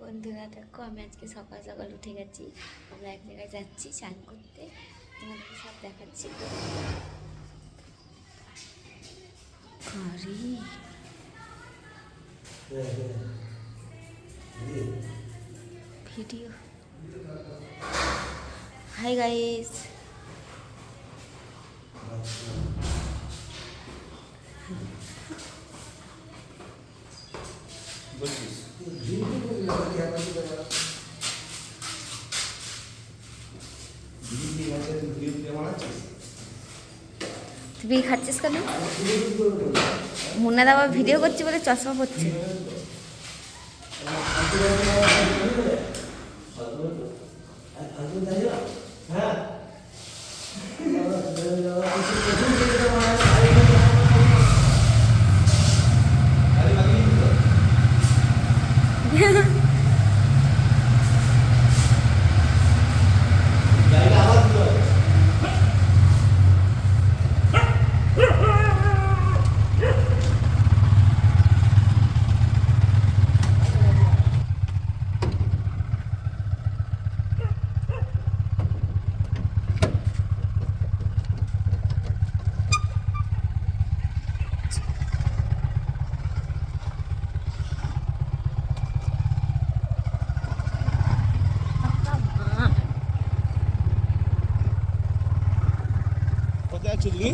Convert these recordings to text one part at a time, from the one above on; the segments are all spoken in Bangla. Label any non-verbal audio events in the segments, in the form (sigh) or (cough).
বন্ধুরা, দেখো আমি আজকে সকাল সকাল উঠে গেছি। আমরা এক জায়গায় যাচ্ছি চান করতে। তোমাদেরকে সব দেখাচ্ছি। ভিডিও। হাই গাইস তুই খাচ্ছিস কেন মুন্না দাবা ভিডিও করছে বলে চশমা পড়ছে আছো তুমি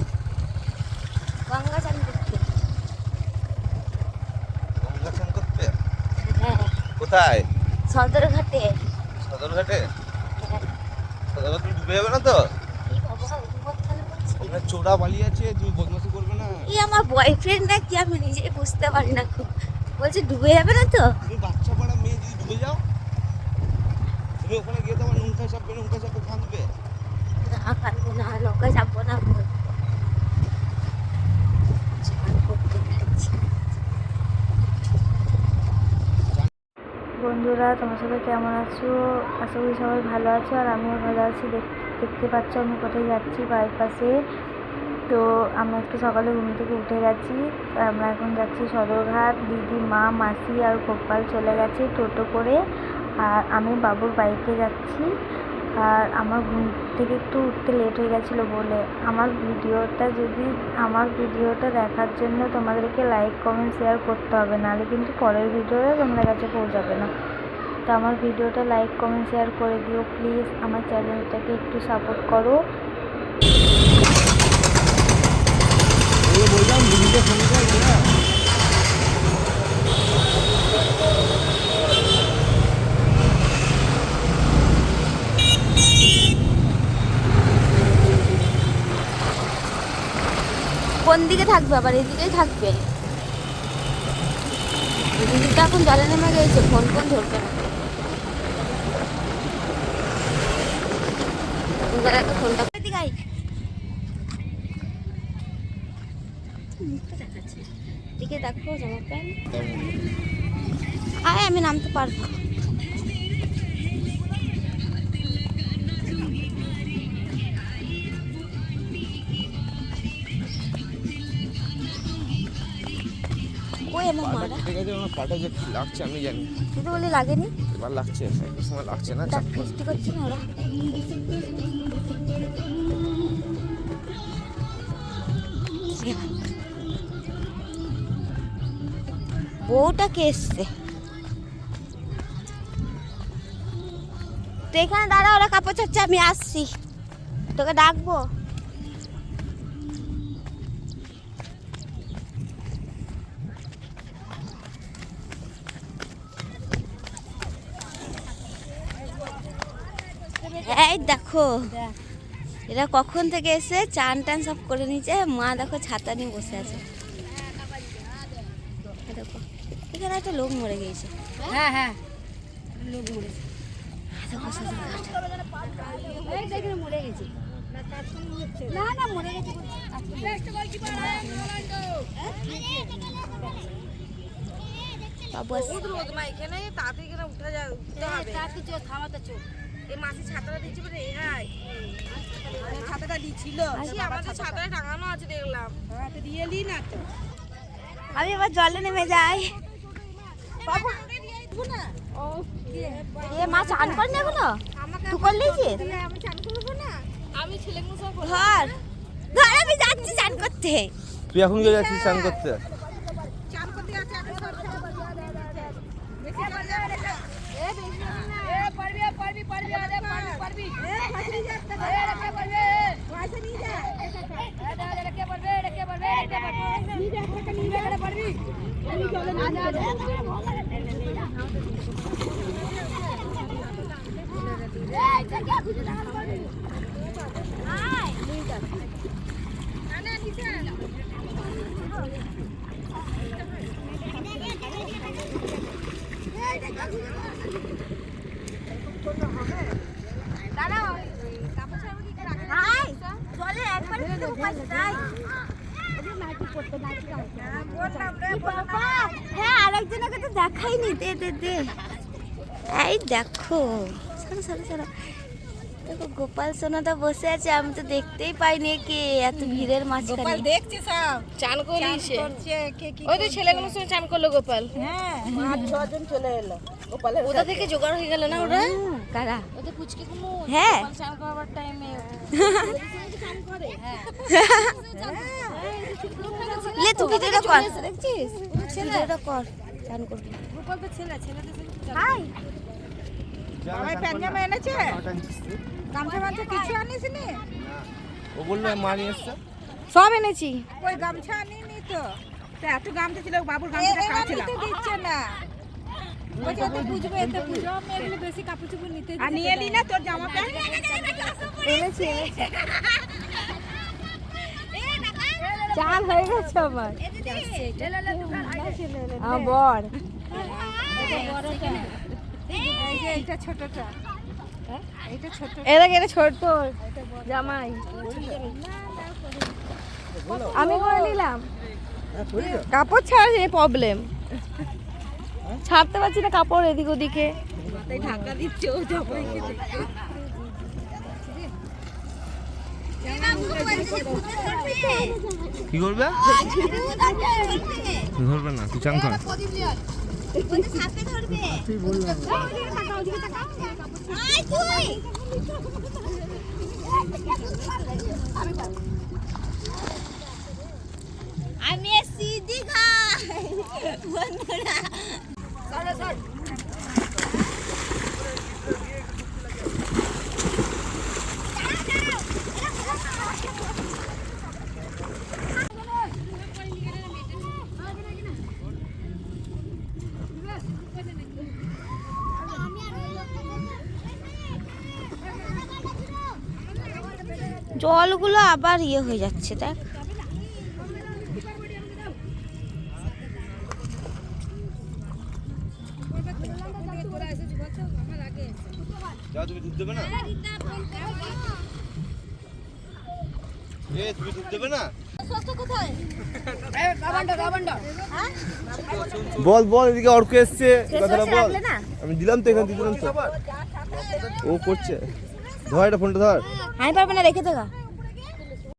গঙ্গা চান করতে। গঙ্গা করতে? হ্যাঁ। কোথায়? সদরঘাটে। ডুবে যাবে না তো। ওখানে চোরা পালিয়ে আছে তুমি বদমাশি করবে না? এই আমার বয়ফ্রেন্ড নাকি আমি নিজেই বুঝতে পারি না। খুব বলছে ডুবে যাবে না তো? তুমি বাচ্চা পড়া মেয়ে যদি ডুবে যাও তুমি ওখানে গিয়ে তোমার নৌকা চাপবে নৌকা চাপে ভাঙবে। বন্ধুরা, তোমার সবাই কেমন আছো? আশা করি সবাই ভালো আছো আর আমিও ভালো আছি। দেখ- দেখতে পাচ্ছ আমি কোথায় যাচ্ছি বাইপাসে তো আমি আজকে সকালে ঘুম থেকে উঠে গেছি। আমরা এখন যাচ্ছি সদরঘাট। দিদি, মা, মাসি আর গোপাল চলে গেছে টোটো করে। আর আমি বাবুর বাইকে যাচ্ছি। আর আমার ঘুম থেকে একটু উঠতে লেট হয়ে গেছিল বলে। আমার ভিডিওটা যদি, আমার ভিডিওটা দেখার জন্য তোমাদেরকে লাইক কমেন্ট শেয়ার করতে হবে, নাহলে কিন্তু পরের ভিডিওটা তোমাদের কাছে পৌঁছাবে না। তো আমার ভিডিওটা লাইক কমেন্ট শেয়ার করে দিও প্লিজ আমার চ্যানেলটাকে একটু সাপোর্ট করো। বললাম দিদিকে ফোন করে না কোন দিকে থাকবে আবার এদিকেই থাকবে। দিদিটা এখন জলে নেমে গেছে ফোন ফোন ধরবে না। ফোনটা দেখো জামা প্যান্ট। আমি নামতে পারব। আমার মারা? ঠিক আছে আমার পাটা যে কি লাগছে আমি জানি তুই তো বলি লাগেনি। এবার লাগছে একটা সময় লাগছে না করছে না ওরা? বউটা কে এসছে? তো এখানে দাঁড়া ওরা কাপড় চাচ্ছে আমি আসছি। তোকে ডাকবো? এই দেখো। এরা কখন থেকে এসে চান টান সব করে নিচ্ছে মা দেখো ছাতা নিয়ে বসে আছে। দেখো এখানে একটা লোক মরে গিয়েছে। হ্যাঁ হ্যাঁ। লোক মরেছে দেখো সদরঘাট। এই দেখে মরে গেছে। না না মরে গেছে বাবু এখানে তাড়াতাড়ি এখানে উঠে যা উঠতে হবে। তাতে চো থামাতে চো এই মাসি ছাতাটা দিচ্ছি বলে হ্যাঁ ছাতাটা দিছিল মাসি আমাদের ছাতাটা। টাঙানো আছে দেখলাম। হ্যাঁ দিয়ে না তো। আমি এবার জলে নেমে যাই। বাবু। ও এ মা চান এখনও? তুই করলিছিস আমি চান করব না। আমি ছেলেগুলো সব ধর। ধর আমি যাচ্ছি চান করতে। তুই এখন গিয়ে যাচ্ছিস স্নান করতে চান করতে আছে আমি সব বেশি করে এ বেশি না এ পারবি পারবি পারবি আরে পারবি পারবি এ ফাসি যাচ্ছে এ রেখে পারবি ফাসি নিয়ে যা এ রেখে পারবি রেখে পারবি রেখে পারবি নিয়ে যা একটা নিয়ে যা পারবি আমি চলে না যা এই জায়গা খুঁজে দাঁড়ানো পারবি আয় না না নিচে হ্যাঁ আরেকজনকে তো দেখাইনি দে দে দে। এই দেখো সরো সরো সরো দেখো গোপাল সোনাটা বসে আছে আমি তো দেখতেই পাইনি কে এত ভিড়ের মাঝখানে। দেখছি সব। চান করছে ওই তো ছেলেগুলোর সঙ্গে চান করল গোপাল। হ্যাঁ পাঁচ ছজন চলে এলো। গোপালের ওটা থেকে জোগাড় হয়ে গেল না ওরা? কারা? ওদের পুচকে কোনো হ্যাঁ। চান করবার টাইমে (laughs) লে তুই ভিডিওটা কর। দেখছিস ভিডিওটা কর চান করবি। গোপাল তো ছেলে ছেলেদের হাই সবাই প্যান্জামা এনেছে? গামছা মামছা কিছু আনিস নি? ও বলল মা নিয়ে এসছে। সব এনেছি। ওই গামছা আনিনি তো। তা এত গামছা ছিল বাবুর গামছাটা কাছিল তো দিচ্ছে না। বলছে তো বুঝবে এতে বুঝবে আমি এগুলো বেশি কাপড় চোপড় নিতে আর নিয়ে এলি না। তোর জামা প্যান্ট? এনেছি এনেছি। চাল হয়ে গেছে আমার। বর। ছোটটা। ছোট। এটা এটা ছোট জামাই। আমি করে নিলাম। কাপড় ছাড়া যে প্রবলেম ছাড়তে পারছি না কাপড় এদিক ওদিকে। ঢাকা দিচ্ছে ও জামাইকে দেখতে কি করবে? ধরবে না তুই চান কর। আমি এসছি দীঘা। বন্ধুরা। জলগুলো আবার ইয়ে হয়ে যাচ্ছে দেখ। বল বল এদিকে অর্ক এসছে। কথাটা বল। আমি দিলাম তো এখানে দিলাম তো। ও করছে। ধর এটা ফোনটা ধর। আমি পারব না রেখে দেখা